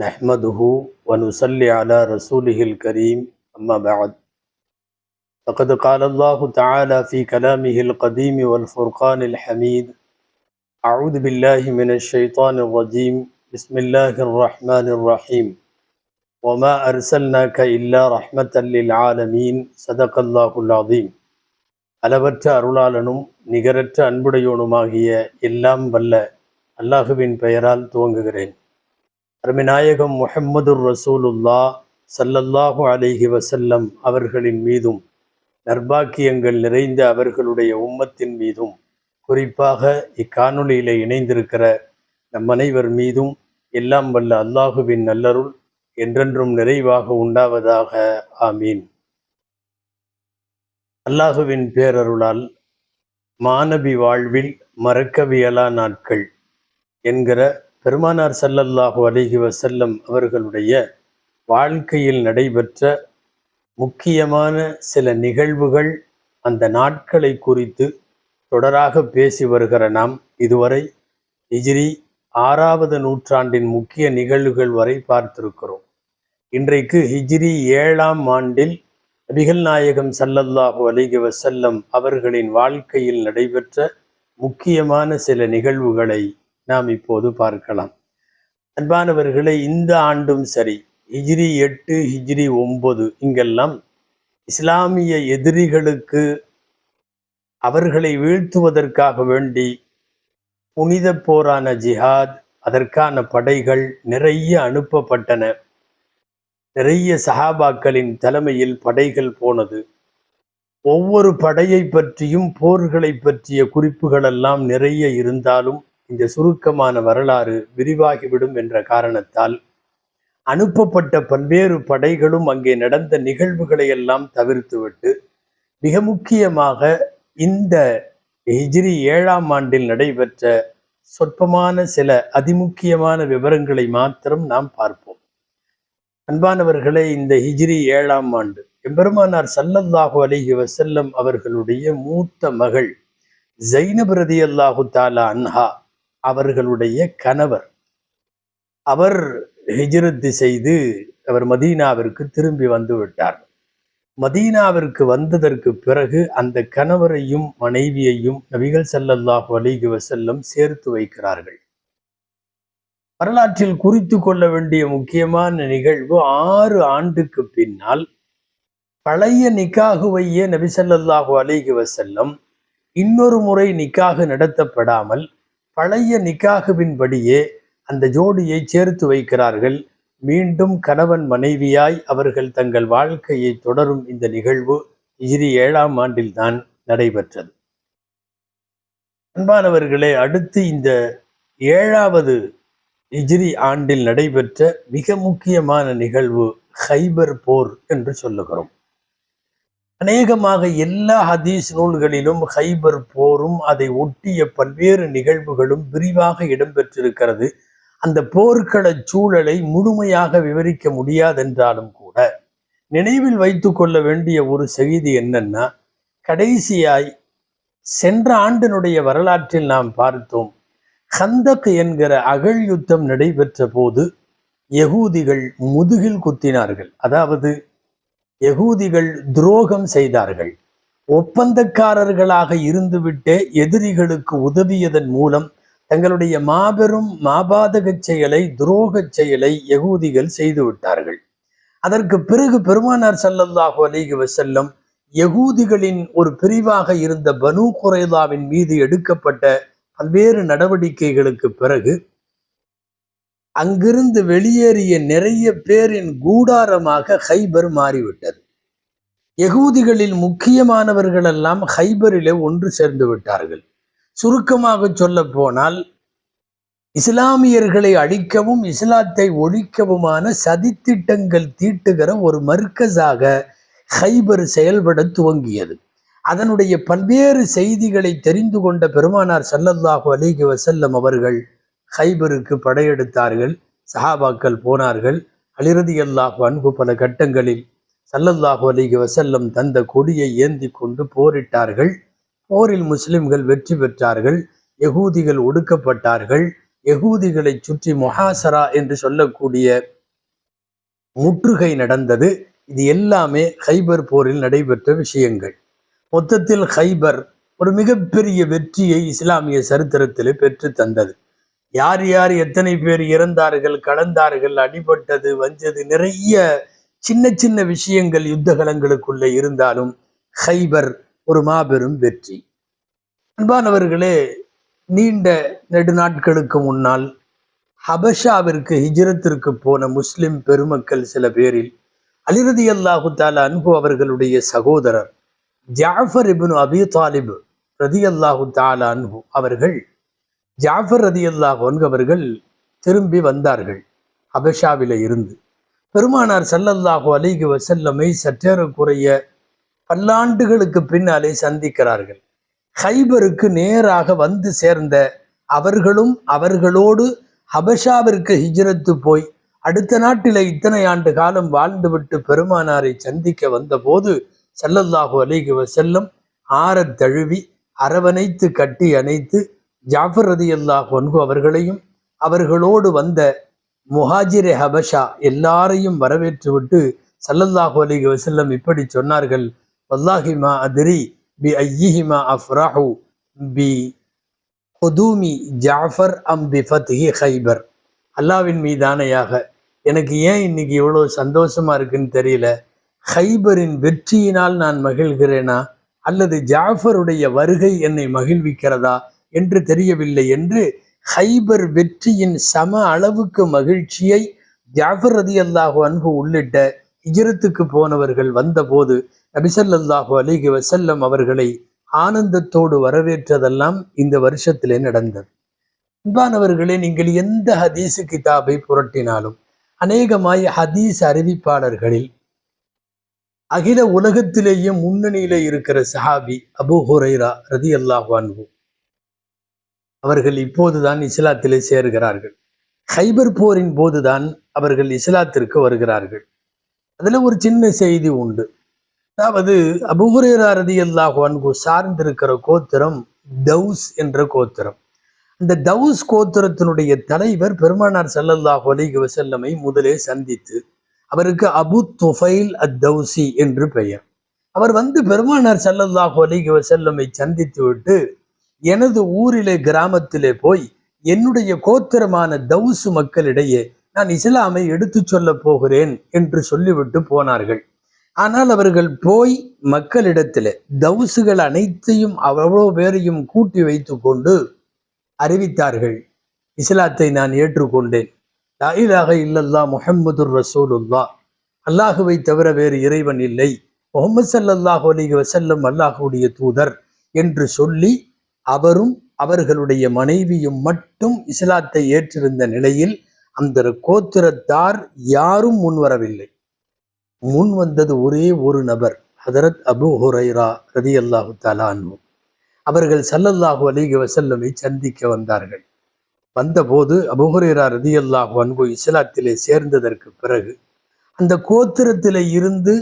نحمده ونصلي على رسوله الكريم أما بعد فقد قال الله تعالى في كلامه القديم والفرقان الحميد أعوذ بالله من الشيطان الرجيم بسم الله الرحمن الرحيم وما أرسلناك إلا رحمة للعالمين صدق الله العظيم அளவற்ற அருளாளனும் நிகரற்ற அன்புடையோனுமாகிய எல்லாம் வல்ல அல்லாஹுவின் பெயரால் துவங்குகிறேன் அருமிநாயகம் முஹம்மதுர் ரசூலுல்லா சல்லல்லாஹு அலிஹி வசல்லம் அவர்களின் மீதும் நர்பாக்கியங்கள் நிறைந்த அவர்களுடைய உம்மத்தின் மீதும் குறிப்பாக இக்காணொலியில் இணைந்திருக்கிற நம் அனைவர் மீதும் எல்லாம் வல்ல அல்லாஹுவின் நல்லருள் என்றென்றும் நிறைவாக உண்டாவதாக. ஆமீன். அல்லாஹுவின் பேரருளால் மாணவி வாழ்வில் மறக்கவியலா நாட்கள் என்கிற பெருமானார் சல்லல்லாஹு அலிஹி வசல்லம் அவர்களுடைய வாழ்க்கையில் நடைபெற்ற முக்கியமான சில நிகழ்வுகள் அந்த நாட்களை குறித்து தொடராக பேசி வருகிற நாம் இதுவரை ஹிஜ்ரி ஆறாவது நூற்றாண்டின் முக்கிய நிகழ்வுகள் வரை பார்த்திருக்கிறோம். இன்றைக்கு ஹிஜ்ரி ஏழாம் ஆண்டில் நபிகள் நாயகம் சல்லல்லாஹு அலைஹி வசல்லம் அவர்களின் வாழ்க்கையில் நடைபெற்ற முக்கியமான சில நிகழ்வுகளை நாம் இப்போது பார்க்கலாம். அன்பானவர்களை இந்த ஆண்டும் சரி ஹிஜ்ரி எட்டு ஹிஜ்ரி ஒன்பது இங்கெல்லாம் இஸ்லாமிய எதிரிகளுக்கு அவர்களை வீழ்த்துவதற்காக வேண்டி புனித போரான ஜிஹாத் அதற்கான படைகள் நிறைய அனுப்பப்பட்டன. நிறைய சஹாபாக்களின் தலைமையில் படைகள் போனது. ஒவ்வொரு படையை பற்றியும் போர்களை பற்றிய குறிப்புகளெல்லாம் நிறைய இருந்தாலும் இந்த சுருக்கமான வரலாறு விரிவாகிவிடும் என்ற காரணத்தால் அனுப்பப்பட்ட பல்வேறு படைகளும் அங்கே நடந்த நிகழ்வுகளை எல்லாம் தவிர்த்துவிட்டு மிக முக்கியமாக இந்த ஹிஜ்ரி ஏழாம் ஆண்டில் நடைபெற்ற சொற்பமான சில அதிமுக்கியமான விவரங்களை மாத்திரம் நாம் பார்ப்போம். அன்பானவர்களே இந்த ஹிஜ்ரி ஏழாம் ஆண்டு எம்பெருமானார் சல்லல்லாஹு அலிஹி வசல்லம் அவர்களுடைய மூத்த மகள் ஜைனபிரதி அல்லாஹு தாலா அன்ஹா அவர்களுடைய கணவர். அவர் ஹிஜ்ரத்து செய்து அவர் மதீனாவிற்கு திரும்பி வந்து விட்டார். மதீனாவிற்கு வந்ததற்கு பிறகு அந்த கணவரையும் மனைவியையும் நபிகள் ஸல்லல்லாஹு அலைஹி வசல்லம் சேர்த்து வைக்கிறார்கள். வரலாற்றில் குறித்து கொள்ள வேண்டிய முக்கியமான நிகழ்வு ஆறு ஆண்டுக்கு பின்னால் பழைய நிக்காகுவையே நபிசல்லாஹு அலிகி வசல்லம் இன்னொரு முறை நிக்காகு நடத்தப்படாமல் பழைய நிக்காகுவின்படியே அந்த ஜோடியை சேர்த்து வைக்கிறார்கள். மீண்டும் கணவன் மனைவியாய் அவர்கள் தங்கள் வாழ்க்கையை தொடரும் இந்த நிகழ்வு இஜிரி ஏழாம் ஆண்டில்தான் நடைபெற்றது. அன்பானவர்களே அடுத்து இந்த ஏழாவது இஜிரி ஆண்டில் நடைபெற்ற மிக முக்கியமான நிகழ்வு ஹைபர் போர் என்று சொல்லுகிறோம். அநேகமாக எல்லா ஹதீஸ் நூல்களிலும் ஹைபர் போரும் அதை ஒட்டிய பல்வேறு நிகழ்வுகளும் விரிவாக இடம்பெற்றிருக்கிறது. அந்த போர்க்கள சூழலை முழுமையாக விவரிக்க முடியாதென்றாலும் கூட நினைவில் வைத்து கொள்ள வேண்டிய ஒரு செய்தி என்னன்னா கடைசியாய் சென்ற ஆண்டினுடைய வரலாற்றில் நாம் பார்த்தோம் ஹந்தக் என்கிற அகழ் யுத்தம் நடைபெற்ற போது யகூதிகள் முதுகில் குத்தினார்கள். அதாவது யகூதிகள் துரோகம் செய்தார்கள். ஒப்பந்தக்காரர்களாக இருந்துவிட்டே எதிரிகளுக்கு உதவியதன் மூலம் தங்களுடைய மாபெரும் மாபாதக செயலை துரோக செயலை யகூதிகள் செய்துவிட்டார்கள் அதற்கு பிறகு பெருமானார் சல்லல்லாஹு அலிஹி வசல்லம் யகூதிகளின் ஒரு பிரிவாக இருந்த பனு குறைதாவின் மீது எடுக்கப்பட்ட பல்வேறு நடவடிக்கைகளுக்கு பிறகு அங்கிருந்து வெளியேறிய நிறைய பேரின் கூடாரமாக ஹைபர் மாறிவிட்டது. எகூதிகளில் முக்கியமானவர்களெல்லாம் ஹைபரிலே ஒன்று சேர்ந்து விட்டார்கள். சுருக்கமாக சொல்ல போனால் இஸ்லாமியர்களை அழிக்கவும் இஸ்லாத்தை ஒழிக்கவுமான சதித்திட்டங்கள் தீட்டுகிற ஒரு மர்க்கஸாக ஹைபர் செயல்பட துவங்கியது. அதனுடைய பல்வேறு செய்திகளை தெரிந்து கொண்ட பெருமானார் சல்லல்லாஹு அலிஹி வசல்லம் அவர்கள் ஹைபருக்கு படையெடுத்தார்கள். சஹாபாக்கள் போனார்கள். அலிரதி அல்லாஹு அன்பு பல கட்டங்களில் சல்லல்லாஹு அலிஹி வசல்லம் தந்த கொடியை ஏந்தி கொண்டு போரிட்டார்கள். போரில் முஸ்லிம்கள் வெற்றி பெற்றார்கள். எகூதிகள் ஒடுக்கப்பட்டார்கள். எகூதிகளை சுற்றி மொஹாசரா என்று சொல்லக்கூடிய முற்றுகை நடந்தது. இது எல்லாமே ஹைபர் போரில் நடைபெற்ற விஷயங்கள். மொத்தத்தில் ஹைபர் ஒரு மிகப்பெரிய வெற்றியை இஸ்லாமிய சரித்திரத்தில் பெற்று தந்தது. யார் யார் எத்தனை பேர் இறந்தார்கள் கடந்தார்கள் அடிபட்டது வஞ்சது நிறைய சின்ன சின்ன விஷயங்கள் யுத்தகலங்களுக்குள்ளே இருந்தாலும் ஹைபர் ஒரு மாபெரும் வெற்றி. அன்பானவர்களே நீண்ட நெடுநாட்களுக்கு முன்னால் ஹபஷாவிற்கு ஹிஜ்ரத்திற்கு போன முஸ்லிம் பெருமக்கள் சில பேரில் அலிரதி அல்லாஹு தாலா அன்பு அவர்களுடைய சகோதரர் ஜாஃபர் இபின் அபி தாலிப் ரதி அல்லாஹு தாலா அன்பு அவர்கள் ஜாஃபர் ரதியுல்லா ஒன்கவர்கள் திரும்பி வந்தார்கள் ஹபஷாவில இருந்து. பெருமானார் ஸல்லல்லாஹு அலிகு வசல்லமை சற்றேறக்குறைய பல்லாண்டுகளுக்கு பின்னாலே சந்திக்கிறார்கள். ஹைபருக்கு நேராக வந்து சேர்ந்த அவர்களும் அவர்களோடு ஹபஷாவிற்கு ஹிஜ்ரத்து போய் அடுத்த நாட்டில் இத்தனை ஆண்டு காலம் வாழ்ந்துவிட்டு பெருமானாரை சந்திக்க வந்தபோது சல்லல்லாஹு அலிகு வசல்லம் ஆறத் தழுவி அரவணைத்து கட்டி அணைத்து ஜாஃபர் ரதியல்லாஹு ஒன்கு அவர்களையும் அவர்களோடு வந்த முஹாஜிரே ஹபஷா எல்லாரையும் வரவேற்றுவிட்டு சல்லல்லாஹு அலைஹி வசல்லம் இப்படி சொன்னார்கள். வல்லாஹிமா அதிரி பி ஐயிஹிமா அஃப்ராஹு பி ஹுதூமி ஜாஃபர் அம் பி ஃபத்ஹி ஹைபர் அல்லாவின் மீதானையாக எனக்கு ஏன் இன்னைக்கு இவ்வளோ சந்தோஷமாக இருக்குன்னு தெரியல? ஹைபரின் வெற்றியினால் நான் மகிழ்கிறேனா? அல்லது ஜாஃபருடைய வருகை என்னை மகிழ்விக்கிறதா? என்று தெரியவில்லை என்று ஹைபர் வெற்றியின் சம அளவுக்கு மகிழ்ச்சியை ஜாஃபர் ரதி அல்லாஹு அன்பு உள்ளிட்ட இஜரத்துக்கு போனவர்கள் வந்தபோது நபிசல்லாஹு அலிஹி வசல்லம் அவர்களை ஆனந்தத்தோடு வரவேற்றதெல்லாம் இந்த வருஷத்திலே நடந்தது. அன்பானவர்களே நீங்கள் எந்த ஹதீஸு கிதாபை புரட்டினாலும் அநேகமாய் ஹதீஸ் அறிவிப்பாளர்களில் அகில உலகத்திலேயே முன்னணியில இருக்கிற சஹாபி அபு ஹுரைரா ரதி அல்லாஹு அன்பு அவர்கள் இப்போதுதான் இஸ்லாத்திலே சேர்கிறார்கள். ஹைபர் போரின் போதுதான் அவர்கள் இஸ்லாத்திற்கு வருகிறார்கள். அதில் ஒரு சின்ன செய்தி உண்டு. அதாவது அபுஹுரேரா ரதி அல்லாஹு சார்ந்திருக்கிற கோத்திரம் தௌஸ் என்ற கோத்திரம். இந்த தௌஸ் கோத்திரத்தினுடைய தலைவர் பெருமானார் சல்லல்லாஹு அலைஹி வசல்லமை முதலே சந்தித்து அவருக்கு அபு துஃபைல் அத் தௌசி என்று பெயர். அவர் வந்து பெருமானார் சல்லல்லாஹு அலைஹி வசல்லமை சந்தித்து விட்டு எனது ஊரிலே கிராமத்திலே போய் என்னுடைய கோத்திரமான தவுசு மக்களிடையே நான் இஸ்லாமை எடுத்துச் சொல்ல போகிறேன் என்று சொல்லிவிட்டு போனார்கள். ஆனால் அவர்கள் போய் மக்களிடத்தில் தவுசுகள் அனைத்தையும் அவ்வளோ பேரையும் கூட்டி வைத்து கொண்டு அறிவித்தார்கள். இஸ்லாத்தை நான் ஏற்றுக்கொண்டேன். லாயிலாக இல்லல்லா முஹம்மதுர் ரசூலுல்லா அல்லாஹுவை தவிர வேறு இறைவன் இல்லை. முகமது சல்லாஹ் அலி வசல்லம் அல்லாஹுடைய தூதர் என்று சொல்லி அவரும் அவர்களுடைய மனைவியும் மட்டும் இஸ்லாத்தை ஏற்றிருந்த நிலையில் அந்த கோத்திரத்தார் யாரும் முன்வரவில்லை முன் வந்தது ஒரே ஒரு நபர் ஹதரத் அபு ஹுரைரா ரதி அல்லாஹு தலானு அவர்கள் சல்லல்லாஹு அலிக வசல்லமை சந்திக்க வந்தார்கள். வந்தபோது அபுஹுரேரா ரதி அல்லாஹு அன்பு இஸ்லாத்திலே சேர்ந்ததற்கு பிறகு அந்த கோத்திரத்திலே இருந்து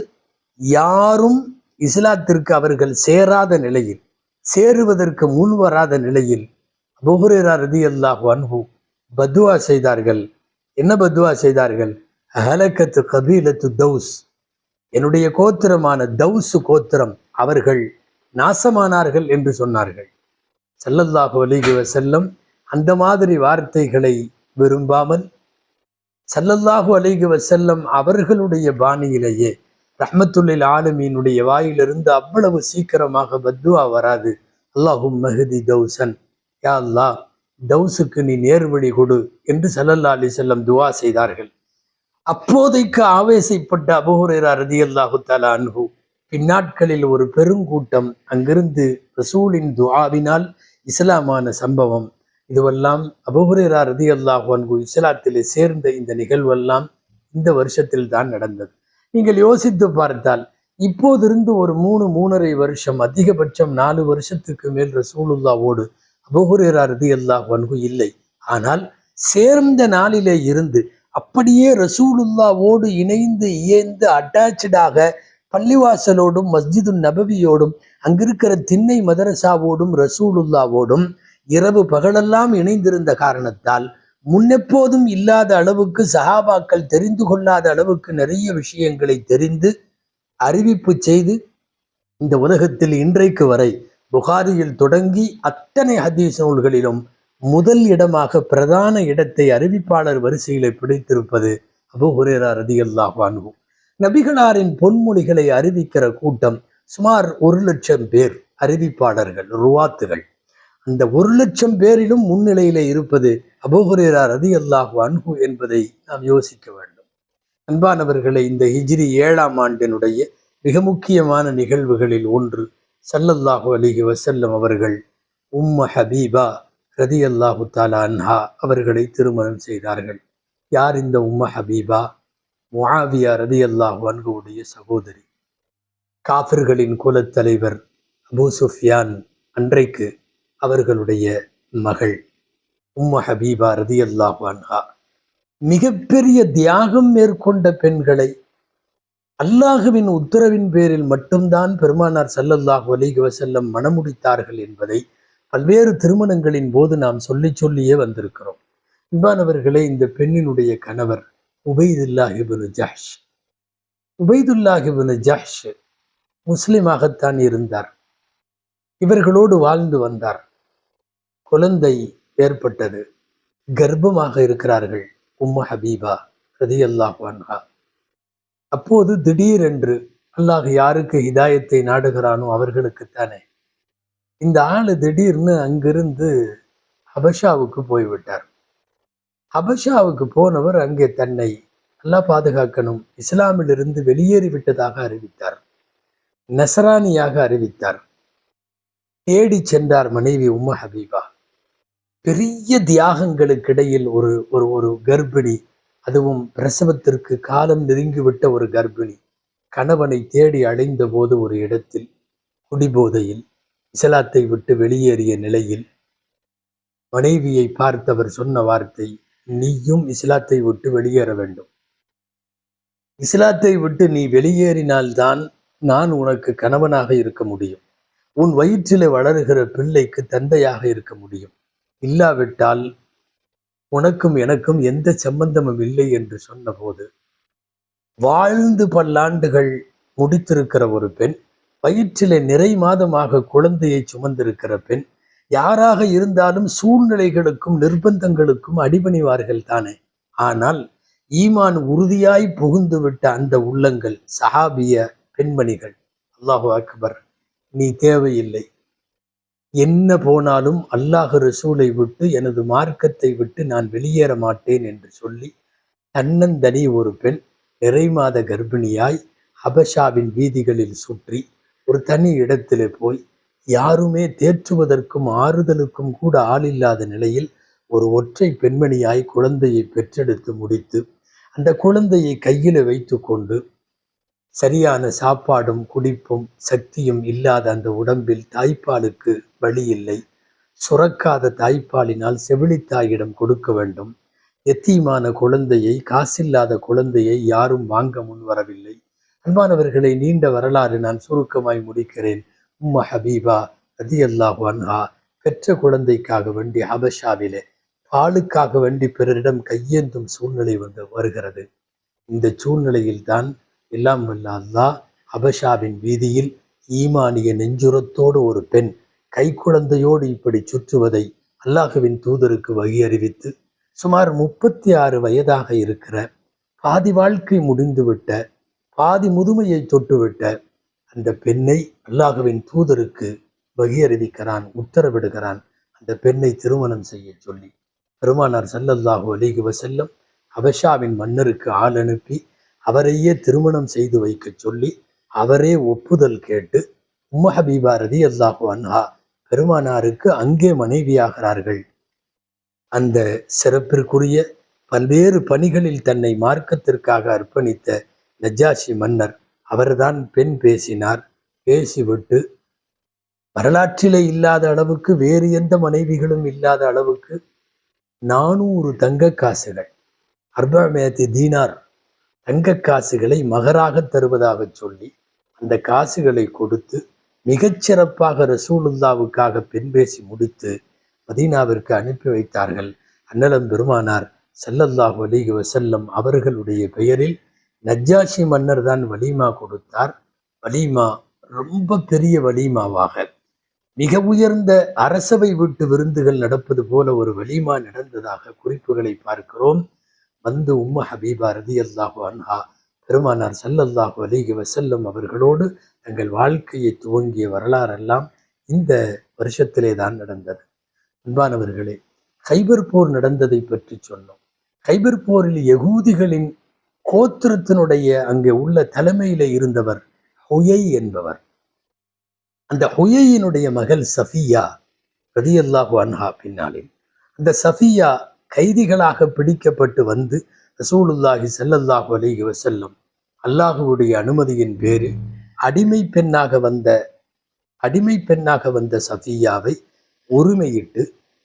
யாரும் இஸ்லாத்திற்கு அவர்கள் சேராத நிலையில் சேருவதற்கு முன் வராத நிலையில் அபுஹுரேரா ரதி அல்லாஹ் அன்பு பத்வா செய்தார்கள். என்ன பத்வா செய்தார்கள்? ஹலக்கத்து கபீலத்து தௌஸ். என்னுடைய கோத்திரமான தௌசு கோத்திரம் அவர்கள் நாசமானார்கள் என்று சொன்னார்கள். செல்லல்லாஹு அலைஹி செல்லம் அந்த மாதிரி வார்த்தைகளை விரும்பாமல் செல்லல்லாஹு அலைஹி செல்லம் அவர்களுடைய பாணியிலேயே ரஹ்மத்துல்லில் ஆலமீனுடைய வாயிலிருந்து அவ்வளவு சீக்கிரமாக பத்துவா வராது. அல்லாஹும் மஹதி தௌசன். யா அல்லாஹ் தௌசுக்கு நீ நேர்வழி கொடு என்று சல்லல்லா அலி செல்லம் துவா செய்தார்கள். அப்போதைக்கு ஆவேசைப்பட்ட அபுஹுரேரா ரதி அல்லாஹு தாலா அன்ஹு பின்னாட்களில் ஒரு பெருங்கூட்டம் அங்கிருந்து ரசூலின் துவாவினால் இஸ்லாமான சம்பவம். இதுவெல்லாம் அபுஹுரேரா ரதி அல்லாஹு அன்ஹு இஸ்லாத்திலே சேர்ந்த இந்த நிகழ்வெல்லாம் இந்த வருஷத்தில் தான் நடந்தது. நீங்கள் யோசித்து பார்த்தால் இப்போதிருந்து ஒரு மூணு மூணரை வருஷம் அதிகபட்சம் நாலு வருஷத்துக்கு மேல் ரசூலுல்லாவோடு அபகுரேரா ரதி அல்லாஹ் வன்கு இல்லை. ஆனால் சேர்ந்த நாளிலே இருந்து அப்படியே ரசூலுல்லாவோடு இணைந்து இயந்து அட்டாச்சாக பள்ளிவாசலோடும் மஸ்ஜிது நபவியோடும் அங்கிருக்கிற திண்ணை மதரசாவோடும் ரசூலுல்லாவோடும் இரவு பகலெல்லாம் இணைந்திருந்த காரணத்தால் முன்னெப்போதும் இல்லாத அளவுக்கு சஹாபாக்கள் தெரிந்து கொள்ளாத அளவுக்கு நிறைய விஷயங்களை தெரிந்து அறிவிப்பு செய்து இந்த உலகத்தில் இன்றைக்கு வரை புகாரியில் தொடங்கி அத்தனை ஹதீஸ் நூல்களிலும் முதல் இடமாக பிரதான இடத்தை அறிவிப்பாளர் வரிசையில பிடித்திருப்பது அபு ஹுரேரா ரதியல்லாஹு அன்ஹு. நபிகளாரின் பொன்மொழிகளை அறிவிக்கிற கூட்டம் சுமார் ஒரு லட்சம் பேர் அறிவிப்பாளர்கள் ருவாத்துகள். அந்த ஒரு லட்சம் பேரிலும் முன்னிலையில இருப்பது அபோஹுரேரா ரதி அல்லாஹு அன்ஹு என்பதை நாம் யோசிக்க வேண்டும். அன்பானவர்களை இந்த ஹிஜ்ரி ஏழாம் ஆண்டினுடைய மிக முக்கியமான நிகழ்வுகளில் ஒன்று சல்லல்லாஹு அலிஹி வசல்லம் அவர்கள் உம்ம ஹபீபா ரதி அல்லாஹு தாலா அன்ஹா அவர்களை திருமணம் செய்தார்கள். யார் இந்த உம்ம ஹபீபா? முஹாவியா ரதி அல்லாஹு அன்ஹுவுடைய சகோதரி. காஃபிர்களின் குலத்தலைவர் அபு சுஃபியான் அன்றைக்கு அவர்களுடைய மகள் உம்ம ஹபீபா ரதி மிகப்பெரிய தியாகம் மேற்கொண்ட பெண்களை அல்லாஹுவின் உத்தரவின் பேரில் மட்டும்தான் பெருமானார் சல்லல்லாஹு அலைஹி வசல்லம் மணமுடித்தார்கள் என்பதை பல்வேறு திருமணங்களின் போது நாம் சொல்லி சொல்லியே வந்திருக்கிறோம். இன்பானவர்களே இந்த பெண்ணினுடைய கணவர் உபைதுல்லாஹிபுனு ஜஹ்ஷ். உபைதுல்லாஹிபுனு ஜஹ்ஷ் முஸ்லிமாகத்தான் இருந்தார். இவர்களோடு வாழ்ந்து வந்தார். குழந்தை ஏற்பட்டது. கர்ப்பமாக இருக்கிறார்கள் உம்ம ஹபீபா ரதி அல்லாஹ் அப்போது திடீரென்று அல்லாஹ் யாருக்கு ஹிதாயத்தை நாடுகிறானோ அவர்களுக்குத்தானே இந்த ஆளு திடீர்னு அங்கிருந்து ஹபஷாவுக்கு போய்விட்டார். ஹபஷாவுக்கு போனவர் அங்கே தன்னை அல்லாஹ் பாதுகாக்கணும் இஸ்லாமிலிருந்து வெளியேறி விட்டதாக அறிவித்தார். நசரானியாக அறிவித்தார். தேடி சென்றார் மனைவி உம்ம ஹபீபா. பெரிய தியாகங்களுக்கு இடையில் ஒரு ஒரு ஒரு கர்ப்பிணி அதுவும் பிரசவத்திற்கு காலம் நெருங்கிவிட்ட ஒரு கர்ப்பிணி கணவனை தேடி அடைந்த போது ஒரு இடத்தில் குடிபோதையில் இசலாத்தை விட்டு வெளியேறிய நிலையில் மனைவியை பார்த்தவர் சொன்ன வார்த்தை நீயும் இஸ்லாத்தை விட்டு வெளியேற வேண்டும். இஸ்லாத்தை விட்டு நீ வெளியேறினால்தான் நான் உனக்கு கணவனாக இருக்க முடியும். உன் வயிற்றிலே வளருகிற பிள்ளைக்கு தந்தையாக இருக்க முடியும். இல்லாவிட்டால் உனக்கும் எனக்கும் எந்த சம்பந்தமும் இல்லை என்று சொன்னபோது வாழ்ந்து பல்லாண்டுகள் முடித்திருக்கிற ஒரு பெண் வயிற்றிலே நிறை மாதமாக குழந்தையை சுமந்திருக்கிற பெண் யாராக இருந்தாலும் சூழ்நிலைகளுக்கும் நிர்பந்தங்களுக்கும் அடிபணிவார்கள் தானே. ஆனால் ஈமான் உறுதியாய் புகுந்து விட்ட அந்த உள்ளங்கள் சஹாபிய பெண்மணிகள். அல்லாஹு அக்பர் நீ தேவையில்லை. என்ன போனாலும் அல்லாஹ் ரசூலை விட்டு எனது மார்க்கத்தை விட்டு நான் வெளியேற மாட்டேன் என்று சொல்லி தன்னந்தனி ஒரு பெண் நிறைமாத கர்ப்பிணியாய் ஹபஷாவின் வீதிகளில் சுற்றி ஒரு தனி இடத்திலே போய் யாருமே தேற்றுவதற்கும் ஆறுதலுக்கும் கூட ஆளில்லாத நிலையில் ஒரு ஒற்றை பெண்மணியாய் குழந்தையை பெற்றெடுத்து முடித்து அந்த குழந்தையை கையில் வைத்து கொண்டு சரியான சாப்பாடும் குடிப்பும் சக்தியும் இல்லாத அந்த உடம்பில் தாய்ப்பாலுக்கு வழி இல்லை சுரக்காத தாய்ப்பாலினால் செவிலித்தாயிடம் கொடுக்க வேண்டும். எத்தீமான குழந்தையை காசில்லாத குழந்தையை யாரும் வாங்க முன் வரவில்லை. அன்பானவர்களை நீண்ட வரலாறு நான் சுருக்கமாய் முடிக்கிறேன். உம்ம ஹபீபா ரதி அல்லாஹு அன்ஹா பெற்ற குழந்தைக்காக வேண்டி ஹபஷாவிலே பாலுக்காக வேண்டி பிறரிடம் கையேந்தும் சூழ்நிலை வந்து வருகிறது. இந்த சூழ்நிலையில்தான் எல்லாம் வல்ல அல்லாஹ் அபஷாவின் வீதியில் ஈமானிய நெஞ்சுரத்தோடு ஒரு பெண் கைக்குழந்தையோடு இப்படி சுற்றுவதை அல்லாஹுவின் தூதருக்கு வகி அறிவித்து சுமார் முப்பத்தி ஆறு வயதாக இருக்கிற பாதி வாழ்க்கை முடிந்துவிட்ட பாதி முதுமையை தொட்டுவிட்ட அந்த பெண்ணை அல்லாஹுவின் தூதருக்கு வகி அறிவிக்கிறான் உத்தரவிடுகிறான். அந்த பெண்ணை திருமணம் செய்ய சொல்லி பெருமானார் சல்லல்லாஹு அலிகுவ செல்லும் அபஷாவின் மன்னருக்கு ஆள் அனுப்பி அவரையே திருமணம் செய்து வைக்க சொல்லி அவரே ஒப்புதல் கேட்டு உம்ம ஹபீபா ரதி அல்லாஹு அன்ஹா பெருமானாருக்கு அங்கே மனைவியாகிறார்கள். அந்த சிறப்பிற்குரிய பல்வேறு பணிகளில் தன்னை மார்க்கத்திற்காக அர்ப்பணித்த நஜாஷி மன்னர் அவர்தான் பெண் பேசினார். பேசிவிட்டு வரலாற்றிலே இல்லாத அளவுக்கு வேறு எந்த மனைவிகளும் இல்லாத அளவுக்கு நானூறு தங்க காசுகள் அர்பாமேத்தி தீனார் தங்க காசுகளை மகராக தருவதாக சொல்லி அந்த காசுகளை கொடுத்து மிகச்சிறப்பாக ரசூலுல்லாவுக்காக பெண் பேசி முடித்து மதீனாவிற்கு அனுப்பி வைத்தார்கள். அன்னலம் பெருமானார் செல்லல்லாஹ் அலைஹி வசல்லம் அவர்களுடைய பெயரில் நஜ்ஜாஷி மன்னர் தான் வலிமா கொடுத்தார். வலிமா ரொம்ப பெரிய வலிமாவாக. மிக உயர்ந்த அரசவை வீட்டு விருந்துகள் நடப்பது போல ஒரு வலிமா நடந்ததாக குறிப்புகளை பார்க்கிறோம். வந்து உம்ம ஹபீபா ரதி அல்லாஹு அன்ஹா பெருமானார் சல்லல்லாஹு அலிஹி வசல்லம் அவர்களோடு தங்கள் வாழ்க்கையை துவங்கிய வரலாறெல்லாம் இந்த வருஷத்திலே தான் நடந்தது. அன்பானவர்களே கைபர் போர் நடந்ததை பற்றி சொன்னோம். கைபர் போரில் யகூதிகளின் கோத்திரத்தினுடைய அங்கே உள்ள தலைமையில இருந்தவர் ஹொயை என்பவர். அந்த ஹொயையினுடைய மகள் சஃபியா ரதியல்லாஹு அன்ஹா பின்னாளில். அந்த சஃபியா கைதிகளாக பிடிக்கப்பட்டு வந்து ரசூலுல்லாஹி செல்லல்லாஹு அலிஹி வசல்லம் அல்லாஹுவுடைய அனுமதியின் பேரில் அடிமை பெண்ணாக வந்த அடிமை பெண்ணாக வந்த சஃபியாவை உரிமையிட்டு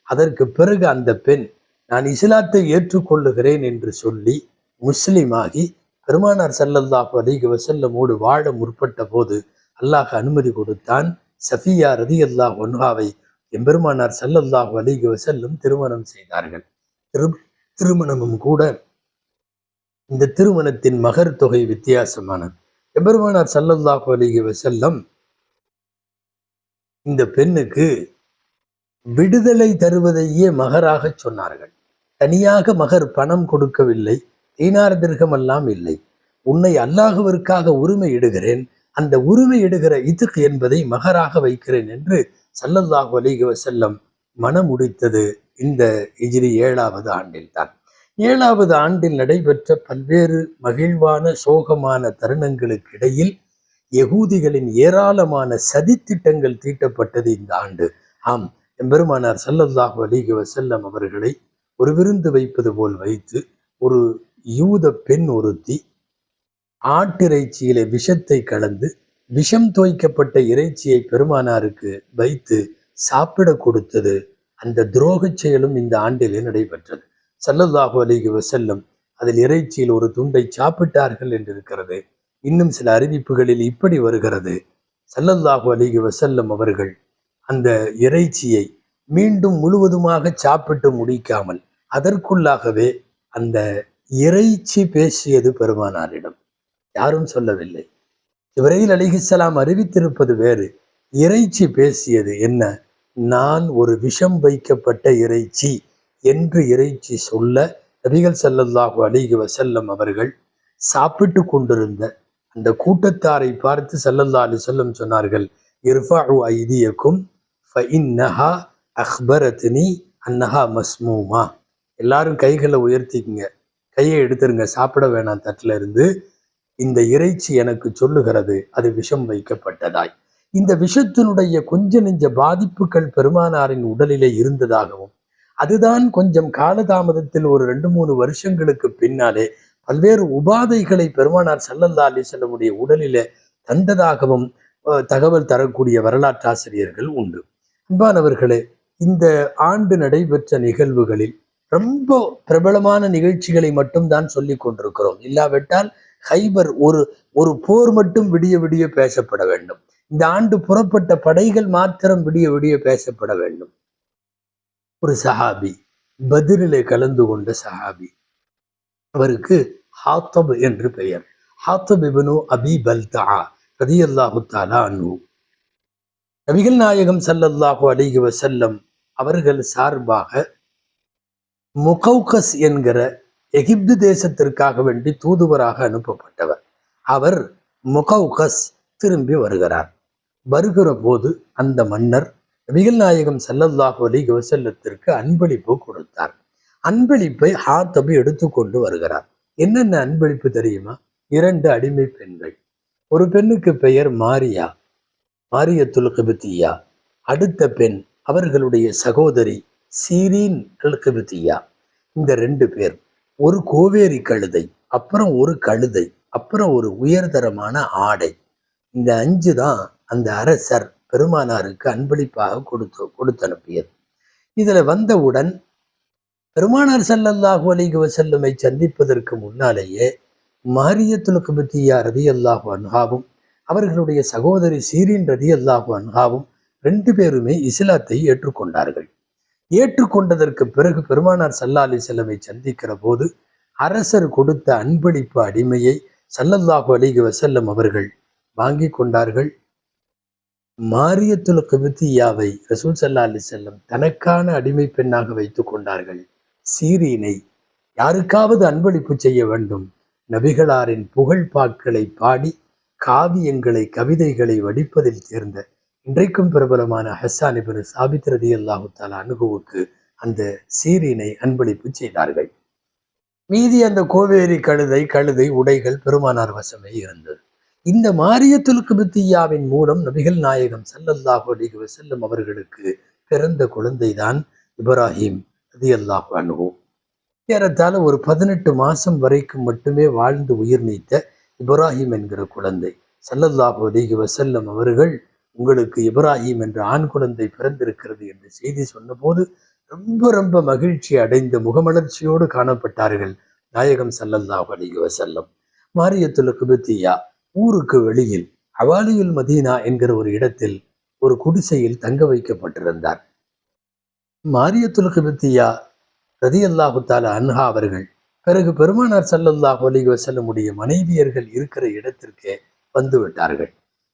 அதற்கு பிறகு அந்த பெண் நான் இஸ்லாத்தை ஏற்றுக்கொள்ளுகிறேன் என்று சொல்லி முஸ்லிமாகி பெருமானார் செல்லல்லாஹு அலிஹி வசல்லமோடு வாழ முற்பட்ட போது அல்லாஹ் அனுமதி கொடுத்தான். சஃபியா ரதி அல்லாஹ் ஒன்ஹாவை எம்பெருமானார் செல்லல்லாஹு அலிஹி வசல்லம் திருமணம் செய்தார்கள். திரு திருமணமும் கூட இந்த திருமணத்தின் மகர் தொகை வித்தியாசமானது. எபெருமானார் சல்லல்லாஹு அலைஹி வசல்லம் இந்த பெண்ணுக்கு விடுதலை தருவதையே மகராக சொன்னார்கள். தனியாக மகர் பணம் கொடுக்கவில்லை தீனார் திருகமெல்லாம் இல்லை. உன்னை அல்லாஹுவிற்காக உரிமை இடுகிறேன் அந்த உரிமை இடுகிற இதுக்கு என்பதை மகராக வைக்கிறேன் என்று சல்லல்லாஹு அலைஹி வசல்லம் மனம் முடித்தது இந்த இஜிரி ஏழாவது ஆண்டில் தான் ஏழாவது ஆண்டில் நடைபெற்ற பல்வேறு மகிழ்வான சோகமான தருணங்களுக்கு இடையில் யகூதிகளின் ஏராளமான சதித்திட்டங்கள் தீட்டப்பட்டது இந்த ஆண்டு. ஆம் எம்பெருமானார் ஸல்லல்லாஹு அலைஹி வசல்லம் அவர்களை ஒரு விருந்து வைப்பது போல் வைத்து ஒரு யூத பெண் ஒருத்தி ஆட்டிறைச்சியிலே விஷத்தை கலந்து விஷம் தோய்க்கப்பட்ட இறைச்சியை பெருமானாருக்கு வைத்து சாப்பிட கொடுத்தது. அந்த துரோகச் செயலும் இந்த ஆண்டிலே நடைபெற்றது. சல்லல்லாஹு அலிகி வஸல்லம் அதில் இறைச்சியில் ஒரு துண்டை சாப்பிட்டார்கள் என்று இருக்கிறது இன்னும் சில அறிவிப்புகளில் இப்படி வருகிறது. சல்லல்லாஹு அலிகி வஸல்லம் அவர்கள் அந்த இறைச்சியை மீண்டும் முழுவதுமாக சாப்பிட்டு முடிக்காமல் அதற்குள்ளாகவே அந்த இறைச்சி பேசியது பெருமானாரிடம். யாரும் சொல்லவில்லை. இவரையில் அலிஹிஸ்ஸலாம் அறிவித்திருப்பது வேறு. இறைச்சி பேசியது என்ன? நான் ஒரு விஷம் வைக்கப்பட்ட இறைச்சி என்று இறைச்சி சொல்ல நபிகள் சல்லல்லாஹு அலைஹி வசல்லம் அவர்கள் சாப்பிட்டு கொண்டிருந்த அந்த கூட்டத்தாரை பார்த்து சல்லல்லா அலி சொல்லம் சொன்னார்கள் இர்ஃபஉ ஐதியக்கும் ஃபஇன்னஹா அக்பரத்னி அன்னஹா மஸ்மூமா. எல்லாரும் கைகளை உயர்த்திக்குங்க கையை எடுத்துருங்க சாப்பிட வேணாம் தட்டில் இருந்து இந்த இறைச்சி எனக்கு சொல்லுகிறது அது விஷம் வைக்கப்பட்டதாய். இந்த விஷத்தினுடைய கொஞ்ச நெஞ்ச பாதிப்புகள் பெருமானாரின் உடலிலே இருந்ததாகவும் அதுதான் கொஞ்சம் காலதாமதத்தில் ஒரு ரெண்டு மூணு வருஷங்களுக்கு பின்னாலே பல்வேறு உபாதைகளை பெருமானார் சல்லல்லா அலிசல்லமுடைய உடலிலே தந்ததாகவும் தகவல் தரக்கூடிய வரலாற்றாசிரியர்கள் உண்டு. அன்பானவர்களே இந்த ஆண்டு நடைபெற்ற நிகழ்வுகளில் ரொம்ப பிரபலமான நிகழ்ச்சிகளை மட்டும்தான் சொல்லி கொண்டிருக்கிறோம். இல்லாவிட்டால் ஹைபர் ஒரு ஒரு போர் மட்டும் விடிய விடிய பேசப்பட வேண்டும். இந்த ஆண்டு புறப்பட்ட படைகள் மாத்திரம் விடிய விடிய பேசப்பட வேண்டும். ஒரு சஹாபி பதிரிலே கலந்து கொண்ட சஹாபி. அவருக்கு ஹாத்தப் என்று பெயர். ஹாத்தப் இபனு அபி பல்தா ரதியல்லாஹு தாலா அன்ஹு. நபிகள் நாயகம் சல்லல்லாஹு அலைஹி செல்லம் அவர்கள் சார்பாக முகௌகஸ் என்கிற எகிப்து தேசத்திற்காக வேண்டி தூதுவராக அனுப்பப்பட்டவர். அவர் முகௌகஸ் திரும்பி வருகிறார். வருகிற போது அந்த மன்னர் நபிகள் நாயகம் ஸல்லல்லாஹு அலைஹி வசல்லத்திற்கு அன்பளிப்பு கொடுத்தார். அன்பளிப்பை ஹாத்தபு எடுத்துக்கொண்டு வருகிறார். என்னென்ன அன்பளிப்பு தெரியுமா? இரண்டு அடிமை பெண்கள். ஒரு பெண்ணுக்கு பெயர் மாரியா மாரியத்துல் கபித்தியா. அடுத்த பெண் அவர்களுடைய சகோதரி சீரீன் அல் கபித்தியா. இந்த ரெண்டு பேர். ஒரு கோவேரி கழுதை அப்புறம் ஒரு கழுதை அப்புறம் ஒரு உயர்தரமான ஆடை. இந்த அஞ்சு தான் அந்த அரசர் பெருமானாருக்கு அன்பளிப்பாக கொடுத்து கொடுத்து அனுப்பியது இதில் வந்தவுடன் பெருமானார் செல்லல்லாஹு அலிக செல்லுமை சந்திப்பதற்கு முன்னாலேயே மாரியத்துல் குபத்தியா ரதி அல்லாஹு அன்ஹாவும் அவர்களுடைய சகோதரி சீரின் ரதி அல்லாஹு அன்ஹாவும் ரெண்டு பேருமே இஸ்லாத்தை ஏற்றுக்கொண்டார்கள். ஏற்றுக்கொண்டதற்கு பிறகு பெருமானார் சல்லா அலி செல்லமை சந்திக்கிற போது அரசர் கொடுத்த அன்பளிப்பு அடிமையை சல்லல்லாஹு அலிக வசல்லம் அவர்கள் வாங்கி கொண்டார்கள். மாரியத்துல் கிபித்தியாவை ரசூல் சல்லா அலி செல்லம் தனக்கான அடிமை பெண்ணாக வைத்துக் கொண்டார்கள். சீரீனை யாருக்காவது அன்பளிப்பு செய்ய வேண்டும். நபிகளாரின் புகழ் பாக்களை பாடி காவியங்களை கவிதைகளை வடிப்பதில் தேர்ந்த இன்றைக்கும் பிரபலமான ஹஸ்ஸான் இபின் சாபித் ரதி அல்லாஹு தாலா அனுகுவுக்கு அந்த சீரினை அன்பளிப்பு செய்தார்கள். மீதி அந்த கோவேரி கழுதை கழுதை உடைகள் பெருமானார் வசமே இருந்தது. இந்த மாரியத்துல் குபித்தியாவின் மூலம் நபிகள் நாயகம் சல்லல்லாஹு அலிஹி செல்லும் அவர்களுக்கு பிறந்த குழந்தைதான் இப்ராஹிம் ரதி அல்லாஹு அனுகு ஏறத்தாழ ஒரு பதினெட்டு மாதம் வரைக்கும் மட்டுமே வாழ்ந்து உயிர் நீத்த இப்ராஹிம் என்கிற குழந்தை. சல்லல்லாஹு அலிஹி வசல்லம் அவர்கள் உங்களுக்கு இப்ராஹிம் என்ற ஆண் குழந்தை பிறந்திருக்கிறது என்று செய்தி சொன்னபோது ரொம்ப ரொம்ப மகிழ்ச்சி அடைந்த முகமலர்ச்சியோடு காணப்பட்டார்கள் நாயகம் சல்லல்லாஹு அலிஹி வசல்லம் மாரியத்துல குபத்தியா ஊருக்கு வெளியில் அவாலியுல் மதீனா என்கிற ஒரு இடத்தில் ஒரு குடிசையில் தங்க வைக்கப்பட்டிருந்தார். மாரியத்துல் கிபித்தியா ரதி அல்லாஹு தாலா அன்ஹா அவர்கள் பிறகு பெருமானார் சல்லல்லாஹு அலிஹி வசல்லமுடைய மனைவியர்கள் இருக்கிற இடத்திற்கே வந்து விட்டார்கள்.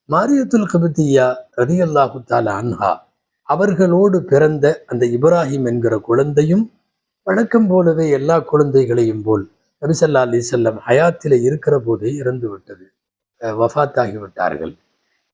மாரியத்துல் கபித்தியா ரதி அல்லாஹு தாலா அன்ஹா அவர்களோடு பிறந்த அந்த இப்ராஹிம் என்கிற குழந்தையும் வழக்கம் போலவே எல்லா குழந்தைகளையும் போல் நபிசல்லா அலி செல்லம் ஹயாத்தில இருக்கிற போதே இறந்து விட்டது வஃத்தாகிவிட்டார்கள்.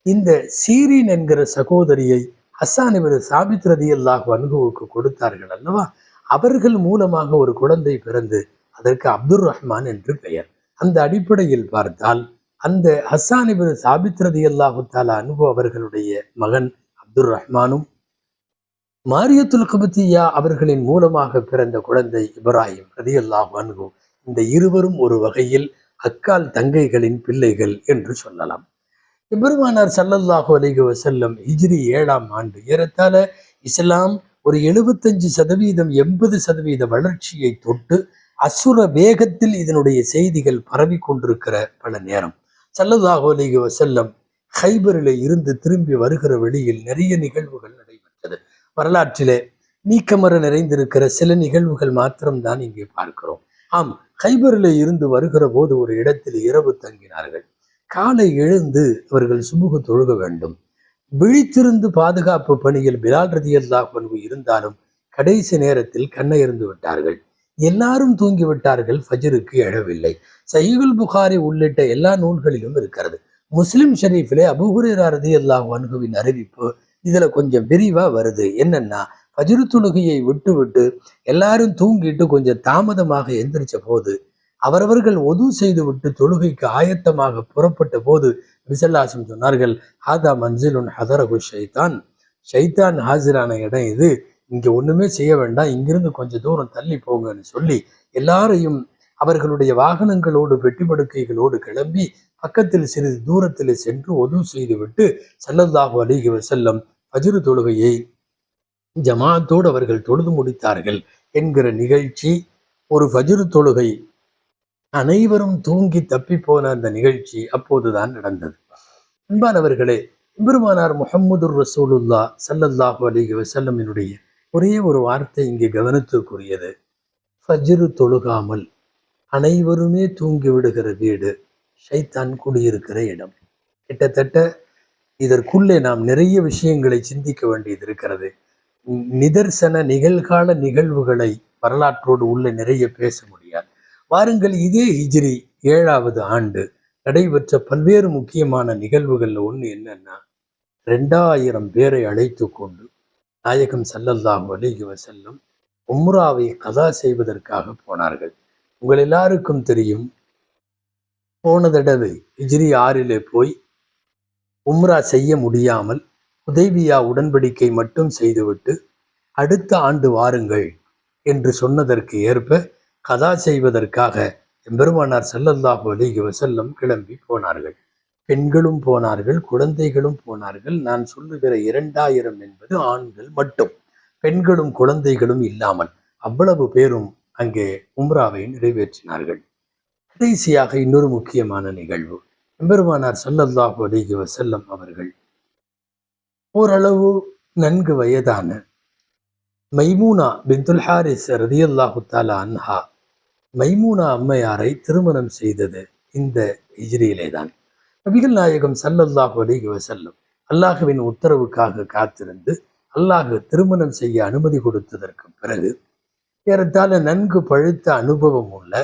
இந்த சீரின் என்கிற சகோதரியை ஹசான் இவர் சாபித் ரதி அல்லாஹு அனுகுவுக்கு கொடுத்தார்கள் அல்லவா? அவர்கள் மூலமாக ஒரு குழந்தை பிறந்து அதற்கு அப்துல் ரஹ்மான் என்று பெயர். அந்த அடிப்படையில் பார்த்தால் அந்த ஹசான் இவர் சாபித் ரதி அல்லாஹு தாலா அனுபு அவர்களுடைய மகன் அப்துல் ரஹ்மானும் மாரியத்துல் கபத்தியா அவர்களின் மூலமாக பிறந்த குழந்தை இப்ராஹிம் ரதி அல்லாஹ் அனுகு இந்த இருவரும் ஒரு வகையில் அக்கால் தங்கைகளின் பிள்ளைகள் என்று சொல்லலாம். இப்ருமானார் சல்லல்லாஹு அலிக வசல்லம் ஹிஜ்ரி ஏழாம் ஆண்டு ஏறத்தாழ இஸ்லாம் ஒரு எழுபத்தஞ்சு சதவீதம் எண்பது சதவீத வளர்ச்சியை தொட்டு அசுர வேகத்தில் இதனுடைய செய்திகள் பரவி கொண்டிருக்கிற பல நேரம். சல்லல்லாஹு அலிக வசல்லம் ஹைபரில் இருந்து திரும்பி வருகிற வெளியில் நிறைய நிகழ்வுகள் நடைபெற்றது. வரலாற்றிலே நீக்கமர நிறைந்திருக்கிற சில நிகழ்வுகள் மாத்திரம்தான் இங்கே பார்க்கிறோம். ஆம் ஹைபரில் இருந்து வருகிற போது ஒரு இடத்தில் இரவு தங்கினார்கள். காலை எழுந்து அவர்கள் சுமூக தொழுக வேண்டும். விழித்திருந்து பாதுகாப்பு பணியில் பிலால் ரதி அல்லாஹ் இருந்தாலும் கடைசி நேரத்தில் கண்ணை இருந்து விட்டார்கள். எல்லாரும் தூங்கி விட்டார்கள் ஃபஜருக்கு எழவில்லை. சஹீகுல் புகாரி உள்ளிட்ட எல்லா நூல்களிலும் இருக்கிறது. முஸ்லிம் ஷரீஃபிலே அபுஹுரேரா ரதி அல்லாஹ் அனுகுவின் அறிவிப்பு இதுல கொஞ்சம் விரிவா வருது. என்னன்னா பஜிரு தொழுகையை விட்டு விட்டு எல்லாரும் தூங்கிட்டு கொஞ்சம் தாமதமாக எந்திரிச்ச போது அவரவர்கள் ஒது செய்து விட்டு தொழுகைக்கு ஆயத்தமாக புறப்பட்ட போது விசல்லாசம் சொன்னார்கள் ஹாதா மஞ்சிலுன் ஹதரகு ஷைத்தான் ஷைத்தான் ஹாசிரான இடம் இது. இங்கே ஒன்றுமே செய்ய வேண்டாம் இங்கிருந்து கொஞ்சம் தூரம் தள்ளி போங்கன்னு சொல்லி எல்லாரையும் அவர்களுடைய வாகனங்களோடு வெட்டி படுக்கைகளோடு கிளம்பி பக்கத்தில் சிறிது தூரத்தில் சென்று ஒது செய்துவிட்டு சல்லல்லாஹு அலிஹி வசல்லம் ஃபஜ்ரு தொழுகையை ஜமாத்தோடு அவர்கள் தொழுது முடித்தார்கள் என்கிற நிகழ்ச்சி ஒரு ஃபஜ்ரு தொழுகை அனைவரும் தூங்கி தப்பி போன அந்த நிகழ்ச்சி அப்போதுதான் நடந்தது. அன்பானவர்களே எம்பெருமானார் முகமது ரசூலுல்லா சல்லல்லாஹு அலிஹி வசல்லமினுடைய ஒரே ஒரு வார்த்தை இங்கே கவனத்திற்குரியது ஃபஜ்ரு தொழுகாமல் அனைவருமே தூங்கி விடுகிற வீடு ஷைத்தான் குடியிருக்கிற இடம். கிட்டத்தட்ட இதற்குள்ளே நாம் நிறைய விஷயங்களை சிந்திக்க வேண்டியது இருக்கிறது. நிதர்சன நிகழ்கால நிகழ்வுகளை வரலாற்றோடு உள்ள நிறைய பேச முடியாது. வாருங்கள் இதே ஹிஜ்ரி ஏழாவது ஆண்டு நடைபெற்ற பல்வேறு முக்கியமான நிகழ்வுகள்ல ஒன்று என்னன்னா ரெண்டாயிரம் பேரை அழைத்து கொண்டு நாயகம் சல்லல்லாஹு அலிஹி செல்லும் உம்ராவை கதா செய்வதற்காக போனார்கள். உங்கள் எல்லாருக்கும் தெரியும் போன தடவை ஹிஜ்ரி ஆறிலே போய் உம்ரா செய்ய முடியாமல் உதேவியா உடன்படிக்கை மட்டும் செய்துவிட்டு அடுத்த ஆண்டு வாருங்கள் என்று சொன்னதற்கு ஏற்ப கதா செய்வதற்காக எம்பெருமானார் செல்லல்லாஹு அலிஹி வசல்லம் கிளம்பி போனார்கள். பெண்களும் போனார்கள் குழந்தைகளும் போனார்கள். நான் சொல்லுகிற இரண்டாயிரம் என்பது ஆண்கள் மட்டும். பெண்களும் குழந்தைகளும் இல்லாமல் அவ்வளவு பேரும் அங்கே உம்ராவை நிறைவேற்றினார்கள். கடைசியாக இன்னொரு முக்கியமான நிகழ்வு. எம்பெருமானார் சல்லல்லாஹு அலிஹி வசல்லம் அவர்கள் ஓரளவு நன்கு வயதான மைமூனா பிந்துல் ஹாரிஸ் ரதியல்லாஹு தாலா அன்ஹா மைமூனா அம்மையாரை திருமணம் செய்தது இந்த ஹிஜ்ரியிலே தான் நபிகள் நாயகம் சல்லல்லாஹு அலிஹி வசல்லம் அல்லாஹுவின் உத்தரவுக்காக காத்திருந்து அல்லாஹ் திருமணம் செய்ய அனுமதி கொடுத்ததற்கு பிறகு ஏறத்தாழ நன்கு பழுத்த அனுபவம் உள்ள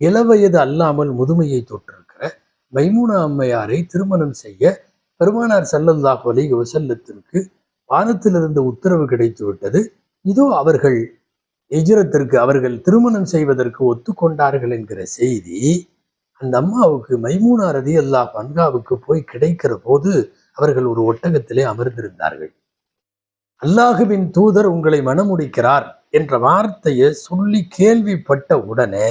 இளவயது அல்லாமல் முதுமையை தொற்றிருக்கிற மைமூனா அம்மையாரை திருமணம் செய்ய பெருமானார் சல்லல்லாஹு அலிக வசல்லத்திற்கு வானத்திலிருந்து உத்தரவு கிடைத்து விட்டது. இதோ அவர்கள் எஜிரத்திற்கு அவர்கள் திருமணம் செய்வதற்கு ஒத்துக்கொண்டார்கள் என்கிற செய்தி அந்த அம்மாவுக்கு மைமூனா ரதி அல்லாஹ் அன்காவுக்கு போய் கிடைக்கிற போது அவர்கள் ஒரு ஒட்டகத்திலே அமர்ந்திருந்தார்கள். அல்லாஹுவின் தூதர் உங்களை மணமுடிக்கிறார் என்ற வார்த்தையை சொல்லி கேள்விப்பட்ட உடனே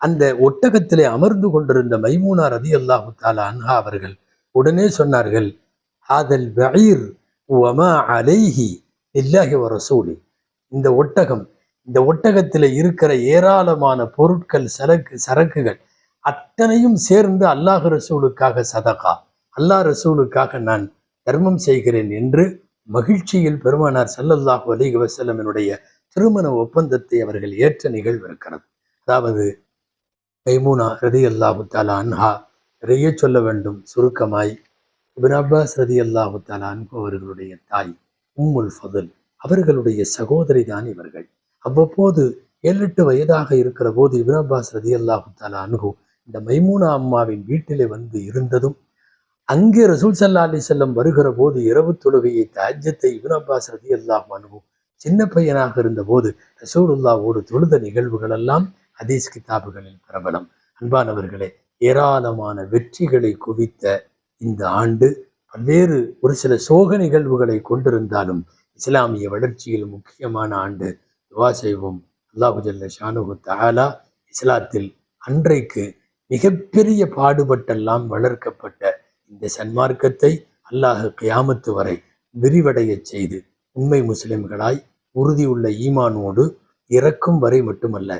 அந்த ஒட்டகத்திலே அமர்ந்து கொண்டிருந்த மைமூனா ரதி அல்லாஹு தாலா அன்ஹா அவர்கள் உடனே சொன்னார்கள் ஆதல் பயிர் வமா அலைஹி இல்லாஹி வ ரசூலி. இந்த ஒட்டகம் இந்த ஒட்டகத்தில் இருக்கிற ஏராளமான பொருட்கள் சரக்கு சரக்குகள் அத்தனையும் சேர்ந்து அல்லாஹ் ரசூலுக்காக சதகா. அல்லாஹ் ரசூலுக்காக நான் தர்மம் செய்கிறேன் என்று மகிழ்ச்சியில் பெருமானார் சல்லல்லாஹு அலைஹி வஸல்லமினுடைய திருமண ஒப்பந்தத்தை அவர்கள் ஏற்ற நிகழ்வு இருக்கிறது. அதாவது மைமூனா ரதி அல்லாஹு தாலா அன்ஹா நிறைய சொல்ல வேண்டும். சுருக்கமாய். இபின் அப்பாஸ் ரதி அல்லாஹு அன்பு அவர்களுடைய தாய் உம்முல் ஃபதுல் அவர்களுடைய சகோதரி தான் இவர்கள். அவ்வப்போது ஏழு எட்டு வயதாக இருக்கிற போது இபின் அப்பாஸ் ரதி அல்லாஹு அனுகு இந்த மைமூனா அம்மாவின் வீட்டிலே வந்து இருந்ததும் அங்கே ரசூல் சல்லா அலி செல்லம் வருகிற போது இரவு தொழுகையை தாஜ்யத்தை இபின் அப்பாஸ் ரதி அல்லாஹ் அனுகு சின்ன பையனாக இருந்தபோது ரசூலுல்லாவோடு தொழுத நிகழ்வுகள் எல்லாம் ஹதீஸ் கிதாபுகளில் பிரபலம். அன்பானவர்களே ஏராளமான வெற்றிகளை குவித்த இந்த ஆண்டு பல்வேறு ஒரு சில சோக நிகழ்வுகளை கொண்டிருந்தாலும் இஸ்லாமிய வளர்ச்சியில் முக்கியமான ஆண்டு துவா செய்வோம். அல்லாஹுஜல்ல ஷானுகு தஆலா இஸ்லாத்தில் அன்றைக்கு மிகப்பெரிய பாடுபட்டெல்லாம் வளர்க்கப்பட்ட இந்த சன்மார்க்கத்தை அல்லாஹ் கியாமத்து வரை விரிவடையச் செய்து உண்மை முஸ்லிம்களாய் உறுதியுள்ள ஈமானோடு இறக்கும் வரை மட்டுமல்ல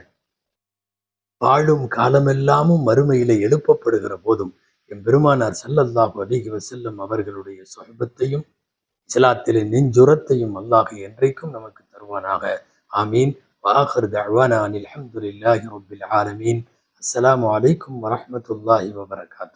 வாழும் காலமெல்லாமும் மறுமையில எழுப்பப்படுகிற போதும் எம்பெருமானார் சல்லல்லாஹு அலிஹி வசல்லம் அவர்களுடைய சொஹபத்தையும் இஸ்லாத்திலே நெஞ்சுரத்தையும் அல்லாஹ் என்றைக்கும் நமக்கு தருவானாக. ஆமீன். வாஹர் தஅவானா அனில் அல்ஹம்துலில்லாஹி ரப்பில் ஆலமீன். அஸ்லாம் வலைக்கம் வரமத்துல்லாஹி வபரகாத்து